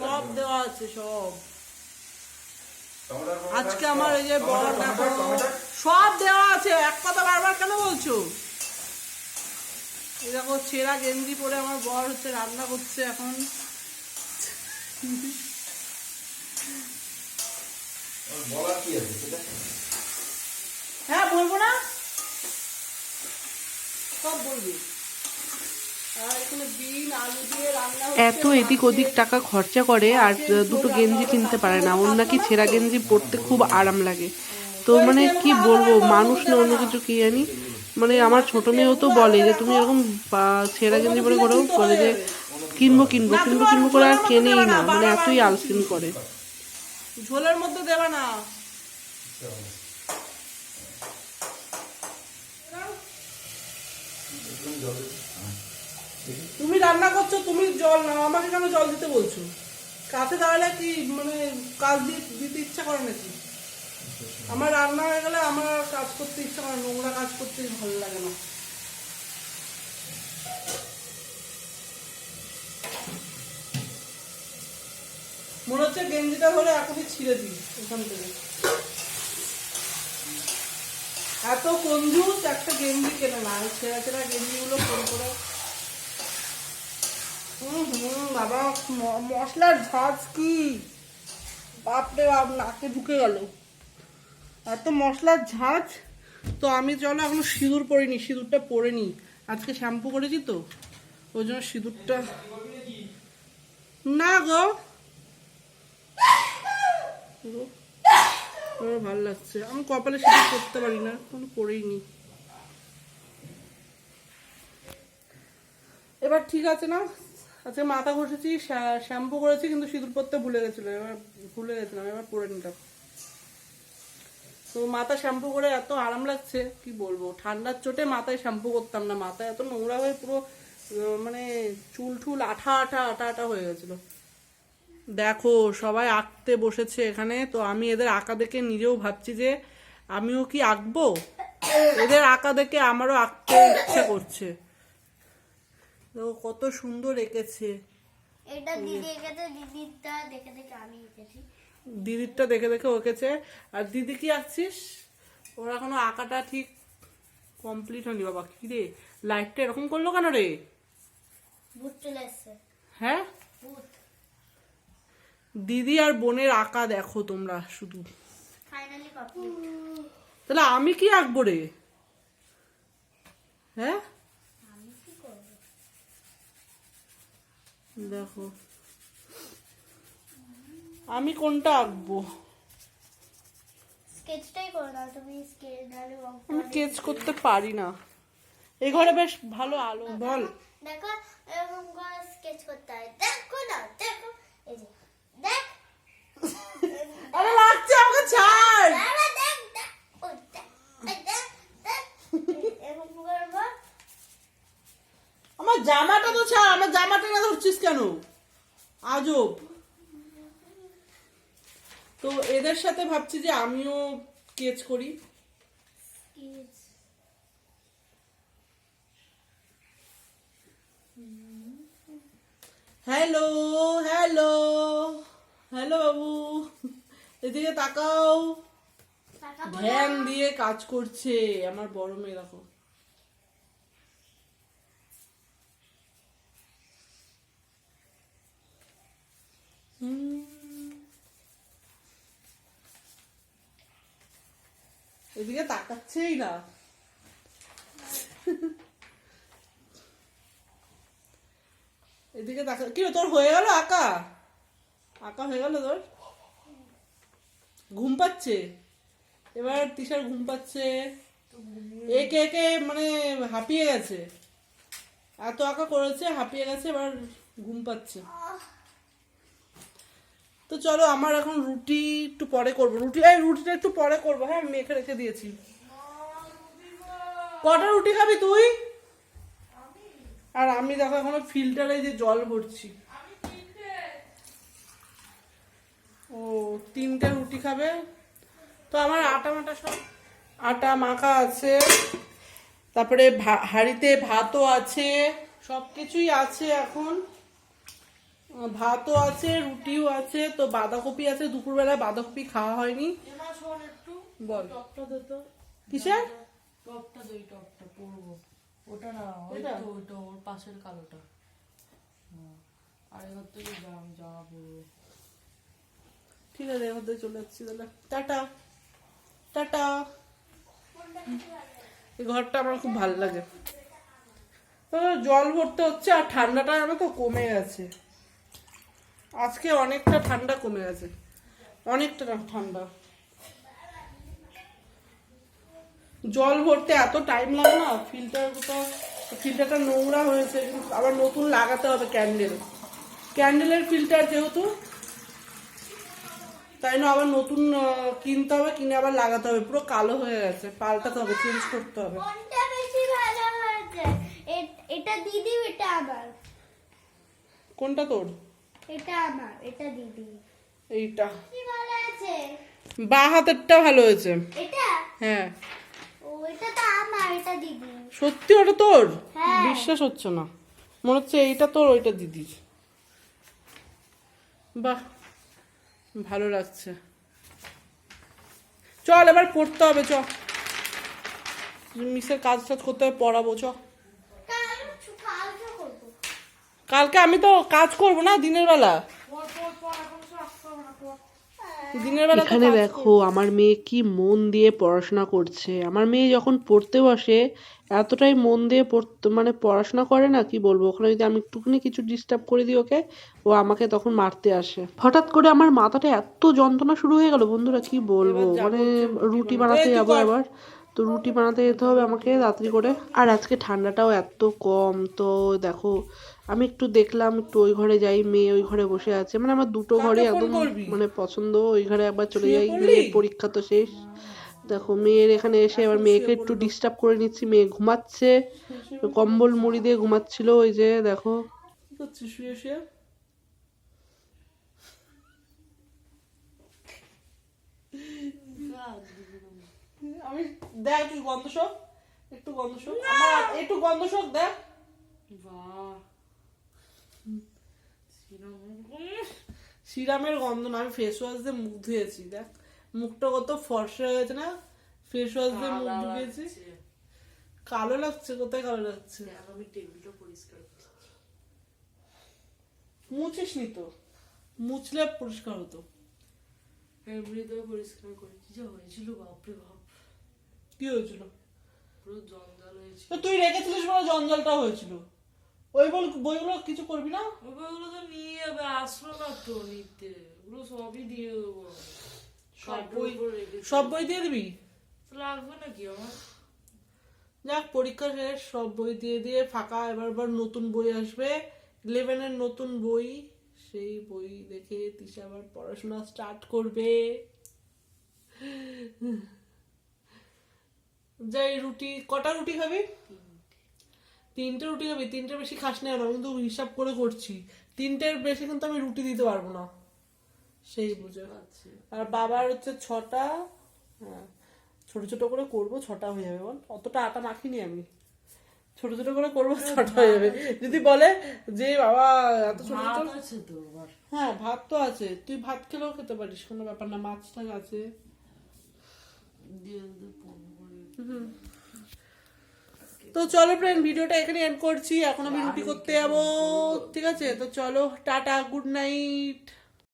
সব দেওয়া আছে সব। আজকে আমার এই যে দেখো সব দেওয়া আছে। এক কথা বারবার কেন বলছো? দেখো ছেঁড়া গেঞ্জি পরে আমার বর হচ্ছে রান্না করছে এখন। হ্যাঁ বলব না? সব বলবি আর এখানে বিন আলু দিয়ে রান্না হচ্ছে, এত এদিক ওদিক টাকা খরচা করে আর দুটো গেঞ্জি কিনতে পারে না। ওর নাকি ছেঁড়া গেঞ্জি পরতে খুব আরাম লাগে। তো মানে কি বলব, মানুষ না অন্য কিছু কি জানি? মানে আমার ছোট মেয়েও তো বলে যে, তুমি এরকম ছেঁড়া গেঞ্জি পরে করো বলে যে, কিনবো কিনবো কিনবো কিনবো করে আর কেনেই না। মানে এতই আলসিন করে। ঝোলের মধ্যে দেবে না একদম জল দিতে। হ্যাঁ। তুমি রান্না করছ তুমি জল নাও, আমাকে কেন জল দিতে বলছো? কাছে দাঁড়ালে কি মানে কাজ দিতে ইচ্ছা করে নাকি? আমার রান্না হয়ে গেলে আমার কাজ করতে ইচ্ছা করে নোংরা কাজ করতে ভালো লাগে না। মনে হচ্ছে গেঞ্জিটা ধরে এখনই ছিঁড়ে দিই ওখান থেকে। এত কঞ্জুস, একটা গেঞ্জি কেনে না ছেঁড়া ছেঁড়া গেঞ্জিগুলো করে করে হুম হুম, বাবা মশলার ঝাঁজ কি? বাপরে বাপ, নাকে ঢুকে গেল। এত মশলার ঝাঁজ? তো আমি চলো এখন সিঁদুর পরিনি, সিঁদুরটা পরে নি আজকে শ্যাম্পু করেছি তো, ওই জন্য সিঁদুরটা না গো। ভালো লাগছে। আমি কপালে সিঁদুর করতে পারি না কোনো করেই নি। এবার ঠিক আছে না? আজকে মাথা ঘষেছি শ্যা- শ্যাম্পু করেছি, কিন্তু সিঁদুর পরতে ভুলে গেছিল, এবার ভুলে গেছিলাম, এবার পরে নিলাম তো মাথা শ্যাম্পু করে এত আরাম লাগছে, কি বলব? ঠান্ডার চোটে মাথায় শ্যাম্পু করতাম না, মাথায় এত নোংরা হয়ে পুরো মানে চুল টুল আঠা আঠা আঠা আঠা হয়ে গেছিল। দেখো, সবাই আঁকতে বসেছে এখানে, তো আমি এদের আঁকা দেখে নিজেও ভাবছি যে আমিও কি আঁকবো? এদের আঁকা দেখে আমারও আঁকতে ইচ্ছা করছে। দেখো কত সুন্দর এঁকেছে। এটা দিদি এঁকেছে দিদিরটা দেখে দেখে আমি এঁকেছি। দিদিরটা দেখে দেখে ওকেছে আর দিদি কি আঁকছিস? ওর এখনও আঁকাটা ঠিক কমপ্লিট হয়নি বাবা। কি রে? লাইটটা এরকম করল কেন রে? হ্যাঁ? দিদি আর বোনের আঁকা দেখো তোমরা শুধু। তাহলে আমি কি আঁকবো রে? হ্যাঁ আমি কি করব দেখো। আমি কোনটা আঁকবো? স্কেচটাই করো না তুমি স্কেচ আমি স্কেচ করতে পারি। না। এই ঘরে বেশ ভালো আলো বল দেখো এরকম করে স্কেচ করতে হয়। দেখো না দেখো এই যে দেখ। আরে লাগছে আমাকে ছাড় দাঁড়া, দেখ দেখ ও দেখ এই দেখ দেখ এরকম করে বল আমার জামাটা তো ছাড় আমার জামাটা না ধরছিস কেন? আজব। তো এদের সাথে ভাবছি যে আমিও স্কেচ করি। হ্যালো হ্যালো হ্যালো বাবু। এদিকে তাকাও। ধ্যান দিয়ে কাজ করছে আমার বড় মেয়ে দেখো। এদিকে তাকাচ্ছেই না। এদিকে তাকা কি তোর হয়ে গেল আঁকা? আঁকা হয়ে গেল তোর? ঘুম পাচ্ছে? এবার তিশার ঘুম পাচ্ছে। একে একে মানে হাঁপিয়ে গেছে। এত আঁকা করেছে, হাঁপিয়ে গেছে, এবার ঘুম পাচ্ছে। তো চলো আমার এখন রুটি একটু পরে করব। রুটি, এই রুটিটা একটু পরে করব। হ্যাঁ মেখে রেখে দিয়েছি। কটা রুটি খাবি তুই? আর আমি দেখো এখনও ফিল্টারে যে জল ভরছি। ও, তিনটে রুটি খাবে? তো আমার আটা মাটা সব আটা মাখা আছে। তারপরে হাঁড়িতে ভাতও আছে। সব কিছুই আছে এখন। ভাতও আছে রুটিও আছে তো বাঁধাকপি আছে দুপুরবেলায় বাঁধাকপি খাওয়া হয়নি। বল। কিসের? টপটা দে ওই টপটা পরবো। ওটা না ওই এটা? তো ওইটা ওর পাশের কালোটা। হ্যাঁ। আর এবার থেকে জাম জামা পরবো ঠিক আছে এর মধ্যে চলে যাচ্ছি তাহলে। টাটা। টাটা। এই ঘরটা আমার খুব ভালো লাগে। তো জল ভরতে হচ্ছে আর ঠান্ডাটা আমার তো কমে গেছে। আজকে অনেকটা ঠান্ডা কমে গেছে। অনেকটা ঠান্ডা। জল ভরতে এত টাইম লাগে না ফিল্টারটা ফিল্টারটা নোংরা হয়েছে কিন্তু আবার নতুন লাগাতে হবে ক্যান্ডেল ক্যান্ডেলের ফিল্টার যেহেতু তাই না আবার নতুন কিনতে হবে কিনে আবার লাগাতে হবে। পুরো কালো হয়ে গেছে পাল্টাতে হবে চেঞ্জ করতে হবে। এটা দিদি এটা কোনটা তোর? এটা আমার এটা দিদি। এইটা। কি ভালো আছে বা হাতেরটা ভালো হয়েছে। এটা? হ্যাঁ। ও এটা তো আমার এটা দিদি। সত্যি ওটা তোর? হ্যাঁ। বিশ্বাস হচ্ছে না। মনে হচ্ছে এইটা তোর ওইটা দিদির। বাহ ভালো লাগছে। চল এবার পড়তে হবে চ। মিসের কাজ টাজ করতে হবে পড়াবো চ। কালকে আমি তো কাজ করব না দিনের বেলা। এখানে দেখো আমার মেয়ে কি মন দিয়ে পড়াশোনা করছে। আমার মেয়ে যখন পড়তে বসে এতটাই মন দিয়ে পড়তে মানে পড়াশোনা করে না কি বলব ওখানে যদি আমি একটুখানি কিছু ডিস্টার্ব করে দিই ওকে ও আমাকে তখন মারতে আসে। হঠাৎ করে আমার মাথাটা এত যন্ত্রণা শুরু হয়ে গেল বন্ধুরা কি বলব মানে রুটি বানাতে যাব আবার তো রুটি বানাতে যেতে হবে আমাকে রাত্রি করে। আর আজকে ঠান্ডাটাও এত কম তো দেখো আমি একটু দেখলাম একটু ওই ঘরে যাই মেয়ে ওই ঘরে বসে আছে। মানে আমার দুটো ঘরে একদম মানে পছন্দ ওই ঘরে একবার চলে যাই মেয়ের পরীক্ষা তো শেষ। দেখো মেয়ের এখানে এসে এবার মেয়েকে একটু ডিস্টার্ব করে নিচ্ছি মেয়ে ঘুমাচ্ছে। কম্বল মুড়ি দিয়ে ঘুমাচ্ছিল ওই যে দেখো। শুয়ে শুয়ে? দেখ একটু গন্ধ শোক? একটু গন্ধ শোক। আমার একটু গন্ধ শোক দেখ। সিরামের গন্ধ না আমি ফেস ওয়াশ দিয়ে মুখ ধুয়েছি দেখ। মুখটা কত ফর্সা হয়ে গেছে না? ফেস ওয়াশ দিয়ে মুখ ধুয়েছি। কালো লাগছে কোথায় কালো লাগছে? আমি টেবিলটা পরিষ্কার মুছিস নি তো। মুছলে পরিষ্কার হতো। এমনিতেও পরিষ্কার করেছি যা হয়েছিল বাপরে বাপ। কি হয়েছিল? পুরো জঞ্জাল হয়েছিল। তুই রেখেছিলিস বলে জঞ্জালটা হয়েছিল। ওই বল বইগুলো কিছু করবি না? ওগুলো তো নিয়ে যাবে আসলো না তো নিতে। ওগুলো সবই দিয়ে দেবো সব বই সব বই দিয়ে দিবি? লাগবে নাকি আমার? যাক পরীক্ষা শেষ সব বই দিয়ে দিয়ে ফাঁকা এবার এবার নতুন বই আসবে। ইলেভেনের নতুন বই সেই বই দেখে তিশা আবার পড়াশোনা স্টার্ট করবে। যাই রুটি কটা রুটি খাবি? তিনটে রুটি খাবি তিনটে বেশি খাস না আমি কিন্তু হিসাব করে করছি। তিনটের বেশি কিন্তু আমি রুটি দিতে পারব না। সেই বুঝে। আচ্ছা। আর বাবার হচ্ছে ছটা হ্যাঁ ছোট ছোট করে করব ছটা হয়ে যাবে। বল অতটা আটা মাখিনি আমি। ছোট ছোট করে করব ছটা হয়ে যাবে। যদি বলে যে বাবা এত ছোট ছোট আছে তো হ্যাঁ ভাত তো আছে। তুই ভাত খেলেও খেতে পারিস কোনো ব্যাপার না মাছ টাছ আছে। তো চলো ফ্রেন্ড ভিডিওটা এখানে এন্ড করছি। এখন আমি রুটি করতে যাব। ঠিক আছে? তো চলো, টাটা গুড নাইট